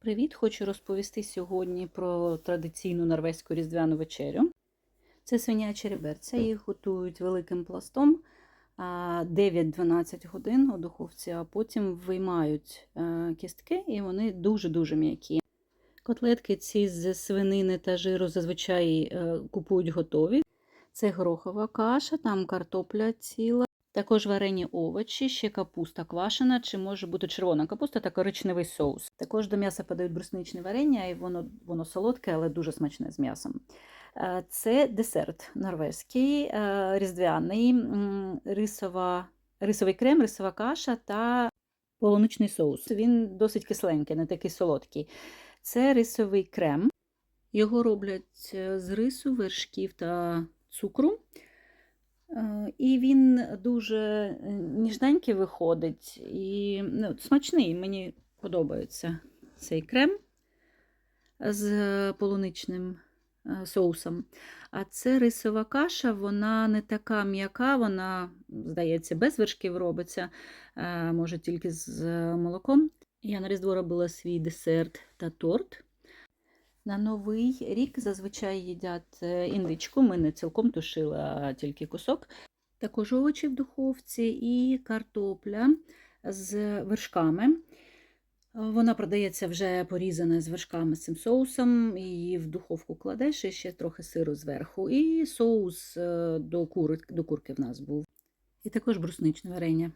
Привіт! Хочу розповісти сьогодні про традиційну норвезьку різдвяну вечерю. Це свинячі реберця, їх готують великим пластом 9-12 годин у духовці, а потім виймають е, кістки і вони дуже-дуже м'які. Котлетки ці з свинини та жиру зазвичай е, купують готові. Це горохова каша, там картопля ціла. Також варені овочі, ще капуста квашена, чи може бути червона капуста та коричневий соус. Також до м'яса подають брусничне варення, і воно, воно солодке, але дуже смачне з м'ясом. Е, Це десерт норвезький, е, різдвяний, рисова, рисовий крем, рисова каша та полуничний соус. Він досить кисленький, не такий солодкий. Це рисовий крем. Його роблять е, з рису, вершків та цукру. Е, І він дуже е, ніжненький виходить і ну, смачний. Мені подобається цей крем з полуничним е, соусом. А це рисова каша, вона не така м'яка, вона, здається, без вершків робиться, може тільки з молоком. Я на Різдво робила свій десерт та торт. На Новий рік зазвичай їдять е, індичку. Ми не цілком тушили, а тільки кусок. Також овочі в духовці і картопля з вершками. Вона продається вже порізана з вершками з цим соусом. Її в духовку кладеш і ще трохи сиру зверху. І соус е, до, кури, до курки в нас був. І також брусничне варення.